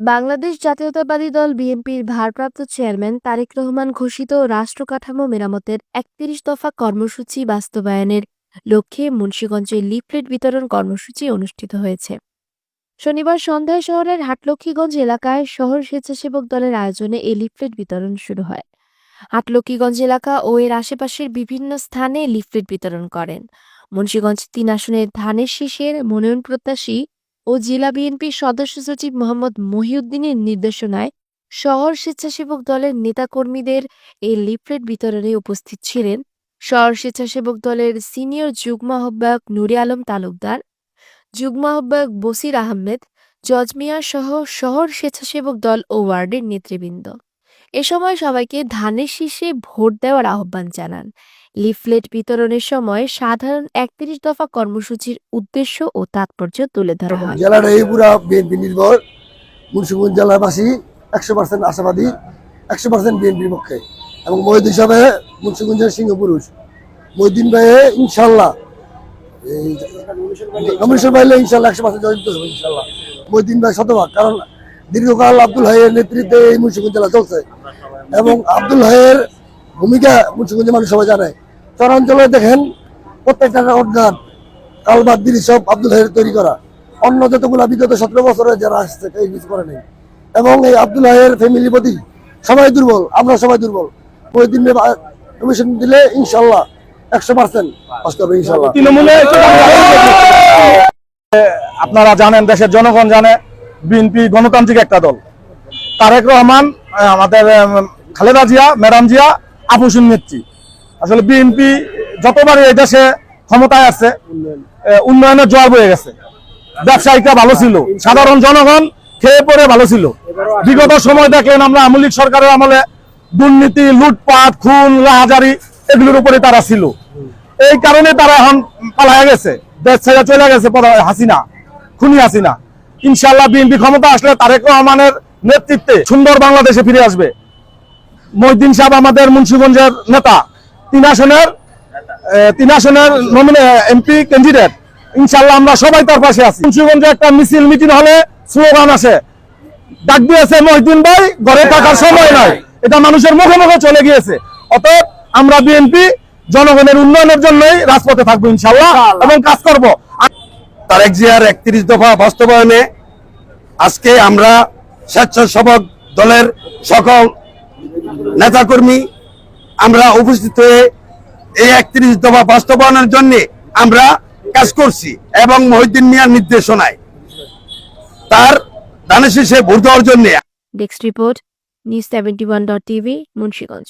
বাংলাদেশ জাতীয়তাবাদী দল বিএনপির ভারপ্রাপ্ত চেয়ারম্যান তারেক রহমান ঘোষিত রাষ্ট্র কাঠামো মেরামতের একত্রিশ দফা কর্মসূচি বাস্তবায়নের লক্ষ্যে মুন্সিগঞ্জে লিফলেট বিতরণ কর্মসূচি অনুষ্ঠিত হয়েছে। শনিবার সন্ধ্যায় শহরের হাটলক্ষ্মীগঞ্জ এলাকায় শহর স্বেচ্ছাসেবক দলের আয়োজনে এই লিফলেট বিতরণ শুরু হয়। হাটলক্ষ্মীগঞ্জ এলাকা ও এর আশেপাশের বিভিন্ন স্থানে লিফলেট বিতরণ করেন। মুন্সিগঞ্জ তিন আসনের ধানের শীষের মনোনয়ন প্রত্যাশী ও জেলা বিএনপির সদস্য সচিব মোহাম্মদ মহিউদ্দিনের নির্দেশনায় শহর স্বেচ্ছাসেবক দলের নেতাকর্মীদের এই লিফলেট বিতরণে উপস্থিত ছিলেন শহর স্বেচ্ছাসেবক দলের সিনিয়র যুগ্ম আহ্বায়ক নুরে আলম তালুকদার, যুগ্ম আহ্বায়ক বসির আহমেদ জজমিয়া সহ শহর স্বেচ্ছাসেবক দল ও ওয়ার্ডের নেতৃবৃন্দ। এ সময় সবাইকে ধানের শীষে ভোট দেওয়ার আহ্বান জানান। লিফলেট বিতরণের সময় সাধারণ একত্রিশ দফা কর্মসূচির উদ্দেশ্য ও তাৎপর্য তুলে ধরা হয়। জেলার এই বিএনপি নির্ভর মুন্সিগঞ্জ জেলাবাসী একশো পার্সেন্ট আশাবাদী একশো পার্সেন্ট বিএনপির পক্ষে। এবং মহিদিন হিসাবে মুন্সিগঞ্জের সিংহ পুরুষ। মহিদিন ভাইয়ে ইনশাল্লাহ এই নমিনেশন ইনশাল্লাহ একশো পার্সেন্ট জয়ন্ত হবে ইনশাল্লাহ মহিদিন ভাই শতভাগ কারণ দীর্ঘকাল আব্দুল হাইয়ের নেতৃত্বে এই মুন্সিগঞ্জ জেলা চলছে এবং আব্দুল হাইয়ের ভূমিকা মুন্সিগঞ্জের মানুষ সবাই জানে। চরাঞ্চলে দেখেন প্রত্যেকটা অজ্ঞান কালবাদ দিলি সব আব্দুল হাইয়ের তৈরি করা। অন্য যতগুলো বিগত সতেরো বছরে যারা আসছে কেউ কিছু করে নেই। এবং এই আব্দুল হাইয়ের ফ্যামিলির প্রতি সবাই দুর্বল আমরা সবাই দুর্বল। ওই দিন কমিশন দিলে ইনশাল্লাহ একশো পার্সেন্ট ইনশাল্লাহ। তৃণমূলে আপনারা জানেন দেশের জনগণ জানে। বিএনপি গণতান্ত্রিক একটা দল। তারেক রহমান আমাদের খালেদা জিয়া ম্যাডাম জিয়া আপুসুন নেত্রী। আসলে বিএনপি যতবার এই দেশে ক্ষমতায় আছে উন্নয়নের জোয়ার বয়ে গেছে। ব্যবসায়িকরা ভালো ছিল, সাধারণ জনগণ খেয়ে পড়ে ভালো ছিল। বিগত সময় দেখলেন আমরা আমলিক সরকারের আমলে দুর্নীতি, লুটপাট, খুন রাহাজারি এগুলোর উপরে তারা ছিল। এই কারণে তারা এখন পালায়া গেছে, দেশ ছেড়ে চলে গেছে হাসিনা, খুনি হাসিনা। ইনশাল্লাহ বিএনপি ক্ষমতা আসলে তারেক রহমানের নেতৃত্বে সুন্দর বাংলাদেশে ফিরে আসবে। মহিদ্দিন সাহেব আমাদের মুন্সিগঞ্জের নেতা। তিন আসনের তিন আসনের নমিনে এমপি ক্যান্ডিডেট ইনশাল্লাহ আমরা সবাই তার পাশে আছি। মুন্সিগঞ্জে একটা মিছিল মিটিং হলে স্লোগান আসে। ডাক দিয়েছে মহিদ্দিন ভাই ঘরে থাকার সময় নাই। এটা মানুষের মুখে মুখে চলে গিয়েছে। অতএব আমরা বিএনপি জনগণের উন্নয়নের জন্যই রাজপথে থাকব ইনশাল্লাহ এবং কাজ করব। তারেক জিয়ার একত্রিশ দফা বাস্তবায়নে আজকে আমরা স্বেচ্ছাসেবক দলের সকল নেতাকর্মী আমরা উপস্থিত হয়ে এই একত্রিশ দফা বাস্তবায়নের জন্য আমরা কাজ করছি এবং মহিদ্দিন মিয়ার নির্দেশনায়। তার দানের শেষে ভোট দেওয়ার জন্য। Report news seventy one dot TV Munshiganj